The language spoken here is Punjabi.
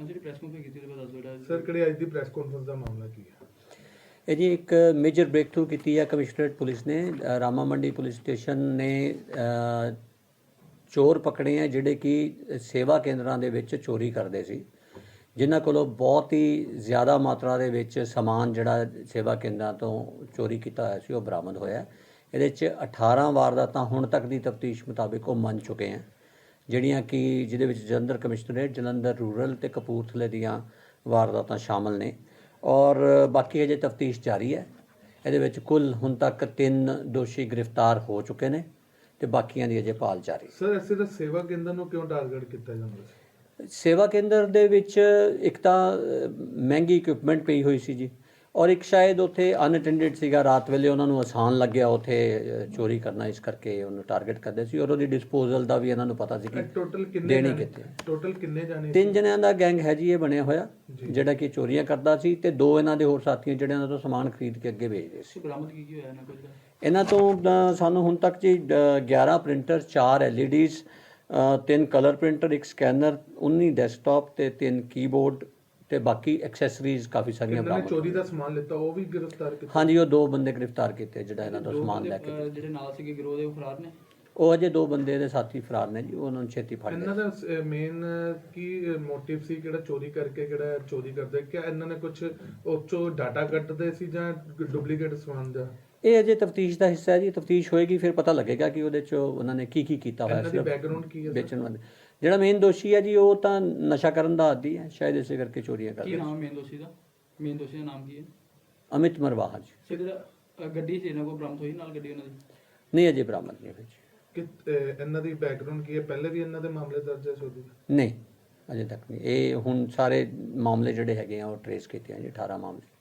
ਹਾਂ ਜਿਹੜੀ ਪ੍ਰੈਸ ਕਾਨਫਰੰਸ ਕੀਤੀ ਬਾਅਦ ਦੱਸ ਜਿਹੜਾ ਸਰ ਕਿਹੜੇ ਅੱਜ ਦੀ ਪ੍ਰੈਸ ਕਾਨਫਰੰਸ ਦਾ ਮਾਮਲਾ ਕੀ ਹੈ? ਇਹ ਜੀ ਇੱਕ ਮੇਜਰ ਬ੍ਰੇਕਥਰੂ ਕੀਤੀ ਹੈ ਕਮਿਸ਼ਨਰੇਟ ਪੁਲਿਸ ਨੇ। ਅ, ਰਾਮਾ ਮੰਡੀ ਪੁਲਿਸ ਸਟੇਸ਼ਨ ਨੇ ਅ, ਚੋਰ ਪਕੜੇ ਆ ਜਿਹੜੇ ਕਿ ਸੇਵਾ ਕੇਂਦਰਾਂ ਦੇ ਵਿੱਚ ਚੋਰੀ ਕਰਦੇ ਸੀ। ਜਿਨ੍ਹਾਂ ਕੋਲੋਂ ਬਹੁਤ ਹੀ ਜ਼ਿਆਦਾ ਮਾਤਰਾ ਦੇ ਵਿੱਚ ਸਮਾਨ ਜਿਹੜਾ ਸੇਵਾ ਕੇਂਦਰਾਂ ਤੋਂ ਚੋਰੀ ਕੀਤਾ ਹੋਇਆ ਸੀ ਉਹ ਬਰਾਮਦ ਹੋਇਆ। ਇਹਦੇ 'ਚ 18 ਵਾਰਦਾਤਾਂ ਹੁਣ ਤੱਕ ਦੀ ਤਫਤੀਸ਼ ਮੁਤਾਬਿਕ ਉਹ ਮੰਨ ਚੁੱਕੇ ਆ। ਜਿਹੜੀਆਂ ਕਿ ਜਿਹਦੇ ਵਿੱਚ ਜਲੰਧਰ ਕਮਿਸ਼ਨਰੇਟ ਜਲੰਧਰ ਰੂਰਲ ਤੇ ਕਪੂਰਥਲੇ ਦੀਆਂ ਵਾਰਦਾਤਾਂ ਸ਼ਾਮਲ ਨੇ। ਔਰ ਬਾਕੀ ਅਜੇ ਤਫਤੀਸ਼ ਜਾਰੀ ਹੈ। ਇਹਦੇ ਵਿੱਚ ਕੁੱਲ ਹੁਣ ਤੱਕ ਤਿੰਨ ਦੋਸ਼ੀ ਗ੍ਰਿਫਤਾਰ ਹੋ ਚੁੱਕੇ ਨੇ ਤੇ ਬਾਕੀਆਂ ਦੀ ਅਜੇ ਭਾਲ ਜਾਰੀ। ਸਰ ਐਸੇ ਤਾਂ ਸੇਵਾ ਕੇਂਦਰ ਨੂੰ ਕਿਉਂ ਟਾਰਗੇਟ ਕੀਤਾ ਜਾਂਦਾ ਸੀ? ਸੇਵਾ ਕੇਂਦਰ ਦੇ ਵਿੱਚ ਇੱਕ ਤਾਂ ਮਹਿੰਗੀ ਇਕਵਿਪਮੈਂਟ ਪਈ ਹੋਈ ਸੀ ਜੀ। ਔਰ ਇੱਕ ਸ਼ਾਇਦ ਉੱਥੇ ਅਨਅਟੈਂਡਡ ਸੀਗਾ ਰਾਤ ਵੇਲੇ ਉਹਨਾਂ ਨੂੰ ਆਸਾਨ ਲੱਗਿਆ ਉੱਥੇ ਚੋਰੀ ਕਰਨਾ ਇਸ ਕਰਕੇ ਉਹਨੂੰ ਟਾਰਗੇਟ ਕਰਦੇ ਸੀ ਔਰ ਉਹਦੀ ਡਿਸਪੋਜ਼ਲ ਦਾ ਵੀ ਇਹਨਾਂ ਨੂੰ ਪਤਾ ਸੀ ਕਿ ਟੋਟਲ ਕਿੰਨੇ ਦੇਣੀ ਜਾਣੇ ਕਿੱਥੇ? ਟੋਟਲ ਕਿੰਨੇ ਜਾਣੇ ਤਿੰਨ ਜਣਿਆਂ ਦਾ ਗੈਂਗ ਹੈ ਜੀ ਇਹ ਬਣਿਆ ਹੋਇਆ ਜਿਹੜਾ ਕਿ ਚੋਰੀਆਂ ਕਰਦਾ ਸੀ ਤੇ ਦੋ ਇਹਨਾਂ ਦੇ ਹੋਰ ਸਾਥੀਆਂ ਜਿਹੜੇ ਇਹਨਾਂ ਤੋਂ ਸਮਾਨ ਖਰੀਦ ਕੇ ਅੱਗੇ ਵੇਚਦੇ ਸੀ। ਬਰਾਮਦ ਕੀ ਕੀ ਹੋਇਆ ਇਹਨਾਂ ਕੋਲ ਇਹਨਾਂ ਤੋਂ ਸਾਨੂੰ ਹੁਣ ਤੱਕ ਜੀ ਅ, 11 ਪ੍ਰਿੰਟਰ 4 ਐਲਈਡੀਜ਼ ਤਿੰਨ ਕਲਰ ਪ੍ਰਿੰਟਰ ਇੱਕ ਸਕੈਨਰ 19 ਡੈਸਕਟਾਪ ਤੇ ਤਿੰਨ ਕੀਬੋਰਡ ਤੇ ਬਾਕੀ ਐਕਸੈਸਰੀਜ਼ ਕਾਫੀ ਸਾਰੀਆਂ ਇਹਨਾਂ ਨੇ ਬਰਾਮਦ ਚੋਰੀ ਦਾ ਸਮਾਨ ਲਿੱਤਾ? ਉਹ ਵੀ ਗ੍ਰਿਫਤਾਰ ਕੀਤਾ? ਹਾਂਜੀ ਉਹ ਦੋ ਬੰਦੇ ਗ੍ਰਿਫਤਾਰ ਕੀਤੇ ਜਿਹੜਾ ਇਹਨਾਂ ਤੋਂ ਸਮਾਨ ਲੈ ਕੇ ਅਹ ਜਿਹੜੇ ਨਾਲ ਸੀਗੇ ਗਿਰੋਹ ਦੇ ਉਹ ਫਰਾਰ ਨੇ? ਉਹ ਅਜੇ ਦੋ ਬੰਦੇ ਦੇ ਸਾਥੀ ਫਰਾਰ ਨੇ ਜੀ ਉਹਨਾਂ ਨੂੰ ਛੇਤੀ ਫੜ ਲਿਆ। ਇਹਨਾਂ ਦਾ ਮੇਨ ਕੀ ਮੋਟਿਵ ਸੀ ਕਿਹੜਾ ਚੋਰੀ ਕਰਕੇ ਕਿਹੜਾ ਚੋਰੀ ਕਰਦੇ? ਕਿ ਇਹਨਾਂ ਨੇ ਕੁਝ ਉੱਚੋ ਡਾਟਾ ਕੱਢਦੇ ਸੀ ਜਾਂ ਡੁਪਲੀਕੇਟ ਸਮਾਨ ਦਾ ਇਹ ਅਜੇ ਤਫਤੀਸ਼ ਦਾ ਹਿੱਸਾ ਹੈ ਜੀ। ਤਫਤੀਸ਼ ਹੋਏਗੀ ਫਿਰ ਪਤਾ ਲੱਗੇਗਾ ਕਿ ਉਹਦੇ ਚ ਉਹਨਾਂ ਨੇ ਕੀ ਕੀ ਕੀਤਾ ਹੋਇਆ ਸੀ। ਬੈਕਗ੍ਰਾਉਂਡ ਕੀ ਹੈ? ਵੇਚਣ ਵਾਲੇ। ਜਿਹੜਾ ਮੇਨ ਦੋਸ਼ੀ ਹੈ ਜੀ ਉਹ ਤਾਂ ਨਸ਼ਾ ਕਰਨ ਦਾ ਆਦੀ ਹੈ। ਸ਼ਾਇਦ ਇਸੇ ਕਰਕੇ ਚੋਰੀਆਂ ਕੀ ਕਰਦੇ ਨਾਮ ਮੇਨ ਦੋਸ਼ੀ ਦਾ? ਮੇਨ ਦੋਸ਼ੀ ਦਾ ਨਾਮ ਕੀ ਹੈ? ਅਮਿਤ ਮਰਵਾਹਾ ਜੀ। ਸਿਰ ਗੱਡੀ ਸੀ ਇਹਨਾਂ ਕੋਲ ਬਰਾਮਦ ਹੋਈ ਨਾਲ ਗੱਡੀ ਉਹਨਾਂ ਦੀ? ਨਹੀਂ ਅਜੇ ਬਰਾਮਦ ਨਹੀਂ ਹੋਈ ਜੀ। ਕਿ ਇਹਨਾਂ ਦੀ ਬੈਕਗ੍ਰਾਉਂਡ ਕੀ ਹੈ? ਪਹਿਲੇ ਵੀ ਇਹਨਾਂ ਦੇ ਮਾਮਲੇ ਦਰਜ ਹੈ ਚੋਰੀ ਦੇ? ਨਹੀਂ ਅਜੇ ਤੱਕ ਨਹੀਂ। ਇਹ ਹੁਣ ਸਾਰੇ ਮਾਮਲੇ ਜਿਹੜੇ ਹੈਗੇ ਆ ਉਹ ਟਰੇਸ ਕੀਤੇ ਆ ਜੀ 18 ਮਾਮਲੇ।